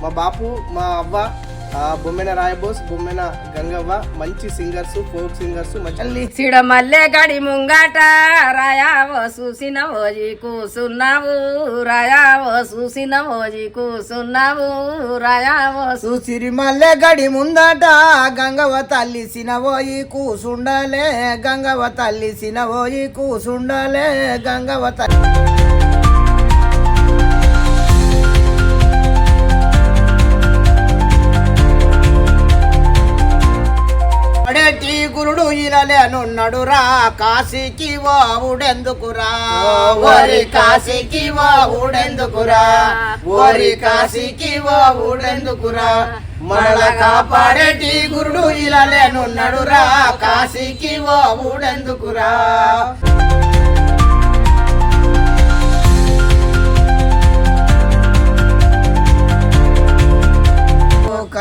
మా బాపు మా అవ్వ బొమ్మెన రాయబోస్ బొమ్మెన గంగవ్వ మంచి సింగర్స్ ఫోక్ సింగర్స్ మంచి సిడ మల్లె గడి ముంగట రాయావో చూసిన ఓజి కూసున్నావు రాయావో చూసిన ఓజి కూసున్నావు రాయావో సుసిరి మల్లె గడి ముందట గంగవ తల్లి సినవోయి కూసుండలే గంగవ తల్లి సినవోయి కూసుండలే గంగవ తల్లి పడేటి గురుడు ఇలలేనున్నాడు కాశీకి వావుడెందుకురా ఓరి కాశీకి వావుడెందుకురా ఓరి కాశీకి వావుడెందుకురా మరల కాపాడేటి గురుడు ఇలలేనున్నాడు నడురా కాశీకి వావుడెందుకురా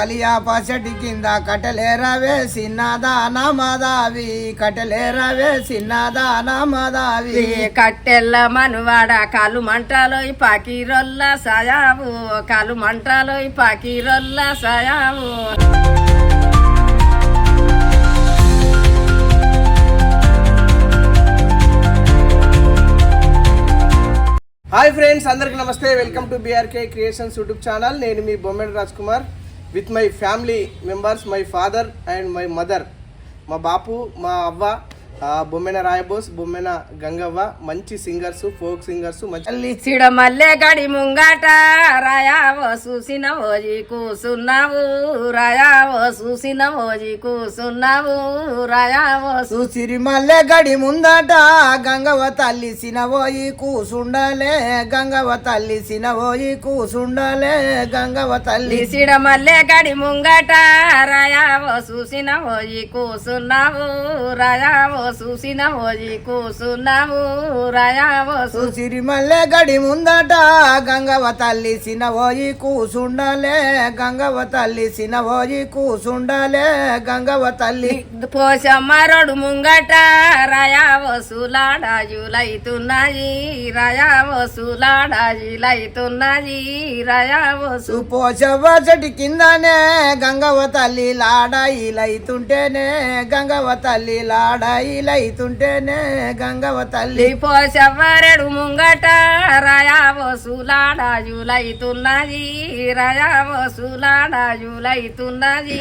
కలియా పసటి కింద కట్టలేరవే సిన్నదాన మదావి కట్టలేరవే సిన్నదాన మదావి కట్టెల్ల మనువాడ కాలు మంటలో పాకిరొల్ల సయావు కాలు మంటలో పాకిరొల్ల సయావు. హాయ్ ఫ్రెండ్స్ అందరికి నమస్తే. Welcome to B R K creations YouTube channel. నేను మీ Bommeda Raj Kumar with my family members my father and my mother. మా బాపు మా అవ్వ బొమ్మెన రాయబోస్ బొమ్మెన గంగవ్వ మంచి సింగర్స్ ఫోక్ సింగర్స్ మంచి సిడ మల్లె గడి ముంగట రాయావో చూసిన ఓజి కూసున్నావు రాయావో చూసిన ఓజి కూసున్నావు రాయావో సుసిరి మల్లె గడి ముందట గంగవ తల్లి సినవోయి కూసుండలే గంగవ తల్లి సినవోయి కూసుండలే గంగవ తల్లి సిడ మల్లె గడి ముంగట రాయావో చూసిన ఓజి కూసున్నావు రాయావో చూసిన ఓజి కూసున్నావు రాయావో చూ- సుసిరి మల్లె గడి ముందట గంగవ తల్లి సినవోయి కూసుండలే గంగవ తల్లి సినవోయి కూసుండలే గంగవ తల్లి. పోషమ్మరడు ముంగట రాయావో సులాడాజులైతున్నాయి రాయావో సులాడాజులైతున్నాయి రాయావో సు సుపోషవ్వ చెట్టు కిందనే గంగవ తల్లి లాడాయిలైతుంటేనే గంగవ తల్లి లాడాయిలైతుంటేనే గంగవ తల్లి. పోషవ్వరెడు ముంగట రాయావో సులాడాజులైతున్నది రాయావో సులాడాజులైతున్నది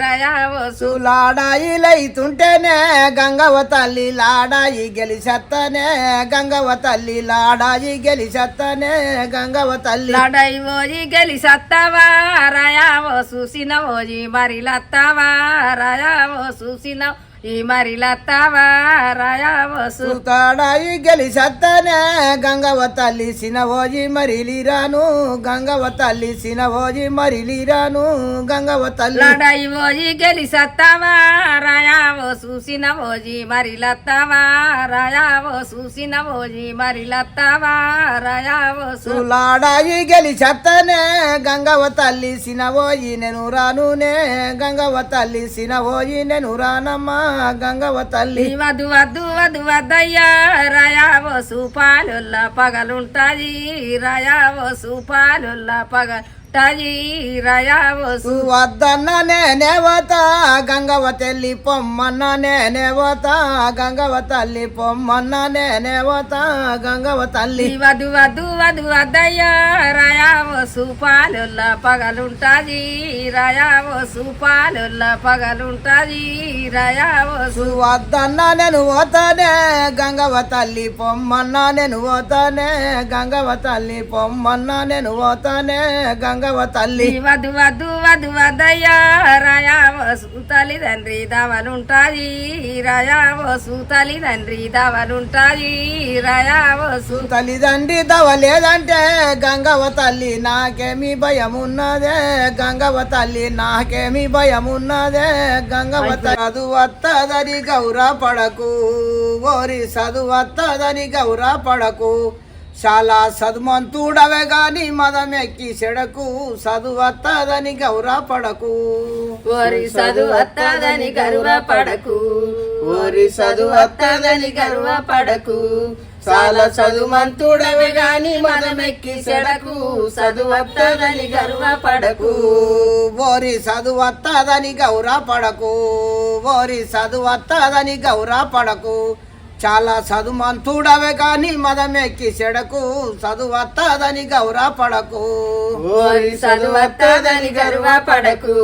రాయావో సు లాడాయిలైతుంటేనే గంగవ తల్లి లాడాయి గెలిసత్తనే గంగవ తల్లి లాడాయి గెలిసత్తనే గంగవ తల్లి. లడై ఓజి గెలిసత్తవా రాయావో చూసిన ఓజి మరి లత్తవా రాయావో చూసిన ఈ మరి లత్తవా రాయావో సు సుతాడాయి గెలిసత్తనే గంగవ తల్లి సినవోజి మరిలిరాను గంగవ తల్లి సినవోజి మరిలిరాను గంగవ తల్లి లడై ఓజి గెలిసత్తవా రాయావో చూసిన ఓజి మరి లత్తవా రాయావో చూసిన ఓజి మరి లత్తవా రాయావో సు సులాడాయి గెలిసత్తనే గంగవ తల్లి సినవోయి నేను రానునే గంగవ తల్లి సినవోయి నేను రానమ్మా. గంగవ తల్లి. వద్దు వద్దు వద్దు వద్దయ్యా రయావో సూపాలుల్ల పగలుంటది. రయావో సూపాలుల్ల పగలుంటాయి రాయావో సు వద్దన్న నేనేవత గంగవ తల్లి పొమ్మన్న నేనేవత గంగవ తల్లి పొమ్మన్న నేనేవత గంగవ తల్లి. వద్దు వద్దు వద్దు వద్దయ్యా. రాయావో సూపాలుల్ల పగలుంటాది. రాయావో సూపాలుల్ల పగలుంటాది. రాయావో సు వద్దన్న నేను పోతానే గంగవ తల్లి పొమ్మన్న నేను పోతానే గంగవ తల్లి పొమ్మన్న నేను పోతానే గంగవ తల్లి? వద్దు వద్దు వద్దు వద్దయ్యా రాయావో సూతలి తండ్రి దవలుంటాయి రాయావో సూతలి తండ్రి దవలుంటాయి రాయావో సు తల్లిదండ్రి దవలేదంటే గంగవ తల్లి నాకేమి భయం ఉన్నదే గంగవ తల్లి నాకేమి భయం ఉన్నదే గంగవ తల్లి చదువత్తదని గౌర పడకు ఓరి చదువత్తదని గౌర పడకు చాలా సదుమంతుడవే గాని మదమెక్కి సెడకు చదువత్తదని గౌరవపడకు ఓరి చదువత్తదని గర్వపడకు. ఓరి చదువత్తదని గర్వపడకు. చాలా చదుమంతుడవే గాని మదమెక్కి సెడకు చదువత్తదని గర్వపడకు. ఓరి చదువత్తదని గౌరవపడకు ఓరి చదువత్తదని గౌరవపడకు చాలా చదుమంతుడవే గాని మదమెక్కి సెడకు చదువత్తదని గౌరవపడకు ఓరి చదువత్తదని గర్వపడకు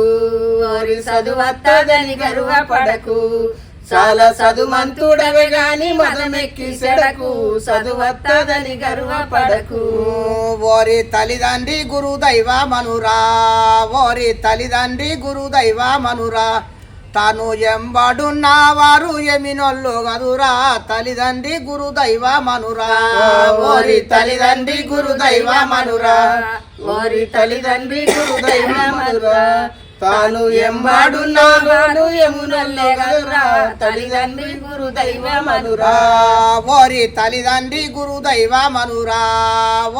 ఓరి చదువత్తదని గర్వపడకు. చాలా చదుమంతుడవే గాని మదమెక్కి సెడకు చదువత్తదని గర్వపడకు. ఓరి తల్లిదండ్రి గురు దైవ మనురా ఓరి తల్లిదండ్రి గురు దైవ మనురా. తాను ఎంబడున్న వారు ఎమినొల్లు గదురా తల్లిదండ్రి గురు దైవ మనురా. ఓరి తల్లిదండ్రి గురు దైవ మనురా. ఓరి తల్లిదండ్రి గురు దైవ మనురా. తాను ఎంబాడున్నాడు యమునల్లే గదురా తల్లిదండ్రి గురు దైవ మనురా. ఓరి తల్లిదండ్రి గురు దైవ మనురా.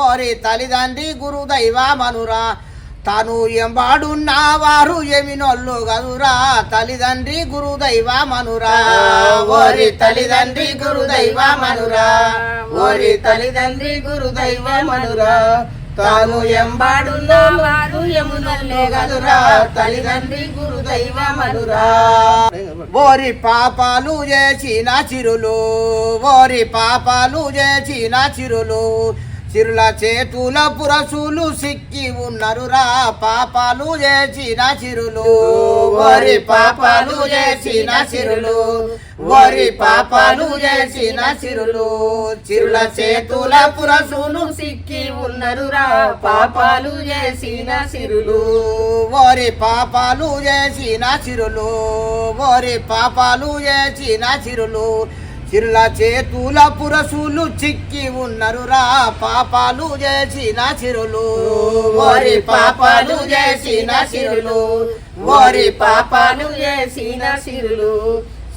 ఓరి తల్లిదండ్రి గురు దైవ మనురా. తాను ఎంబాడున్న వారు ఎమినొల్లు గదురా? తల్లిదండ్రి గురుదైవ మనురా. ఓరి తల్లిదండ్రి గురుదైవ మనురా. ఓరి తల్లిదండ్రి గురుదైవ మనురా. తాను ఎంబాడున్న వారు యమునల్లే గదురా? తల్లిదండ్రి గురుదైవ మనురా. ఓరి పాపాలు చేసిన చిరులు. ఓరి పాపాలు చేసిన చిరులు. చిరుల చేతుల పురసులు సిక్కి ఉన్నరురా పాపాలు చేసిన చిరులు. వరి పాపాలు చేసిన చిరులు. వరి పాపాలు చేసిన చిరులు. చిరుల చేతుల పురసులు సిక్కి ఉన్నరురా పాపాలు చేసిన చిరులు. వరి పాపాలు చేసిన చిరులు. వరి పాపాలు చేసిన చిరులు. చిరుల చేతుల పురసులు చిక్కి ఉన్నరురా పాపాలు చేసిన చిరులు. ఓరి పాపాలు చేసిన చిరులు. ఓరి పాపాలు చేసిన చిరులు.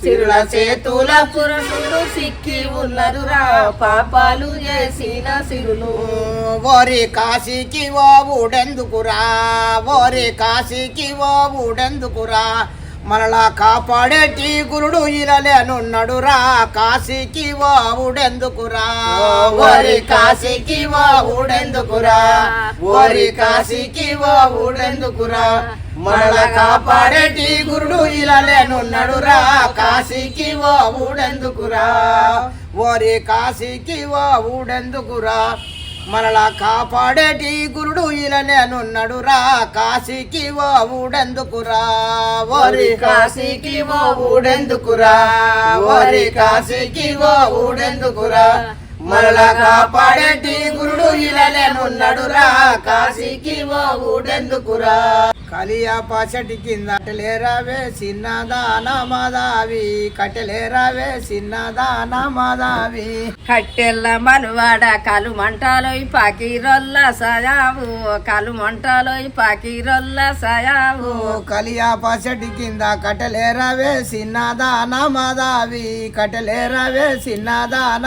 చిరుల చేతుల పురుషులు సిక్కి ఉన్నరురా పాపాలు చేసిన సిరులు ఓరి కాశీకి ఓ ఊడెందుకురా ఓరి కాశీకి ఓ ఊడెందుకురా మనలా కాపాడేటి గురుడు ఇలలేనున్నడురా కాశీకి ఓ ఊడెందుకురా? ఓరి కాశీకి ఓ ఊడెందుకురా? ఓరి కాశీకి ఓ ఊడెందుకురా? మరల కాపాడేటి గురుడు ఇలలేనున్నడురా కాశీకి ఓ ఊడెందుకురా? ఓరి కాశీకి ఓ ఊడెందుకురా? మనలా కాపాడేటి గురుడు ఇలనేనున్నడురా కాశీకి ఓ ఊడెందుకురా ఓరి కాశీకి ఓ ఊడెందుకురా ఓరి కాశీకి ఓ ఊడెందుకురా మరల కాపాడేటి గురుడు ఇలలేనున్నడురా కాశీకి ఓ ఊడెందుకురా కలియా పచ్చటి కింద కట్టెలేరావే చిన్నదాన మాదావి. కట్టెలేరావే చిన్నదాన మాదావి. కట్టెల్ల మనువాడ కలు మంటలోయ్ పాకిరొల్ల సయావు. కలు మంటలోయ్ పాకిరొల్ల సయావు. కలియా పచ్చటి కింద కట్టెలేరావే చిన్నదాన మాదావి. కట్టెలేరావే చిన్నదాన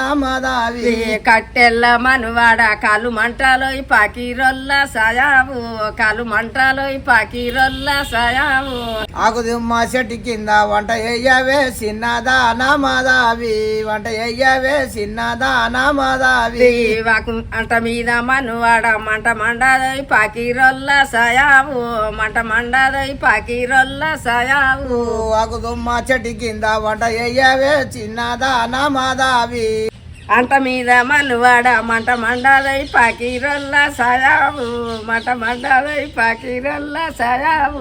మాదావి కట్టెల్ల మనువాడ కలు మంటలోయ్ పాకిరొల్ల సయావు. కలు మంటలోయ్ పాకిరొల్ల సయావు. ఆకుదుమ్మ చెట్టు కింద వంట చెయ్యవే చిన్నదాన మాదావి. వంట చెయ్యవే చిన్నదాన మాదావి. వాకు అంట మీద మనువాడ మంట మండదోయ్ పాకిరొల్ల సయావు. మంట మండదోయ్ పాకిరొల్ల సయావు. ఆకుదుమ్మ చెట్టు కింద వంట చెయ్యవే చిన్నదాన మాదావి. అంట మీద మనువాడ మంట మండాలై పాకీరల్లా సయావు మంట మండాలై పాకీరల్లా సయావు.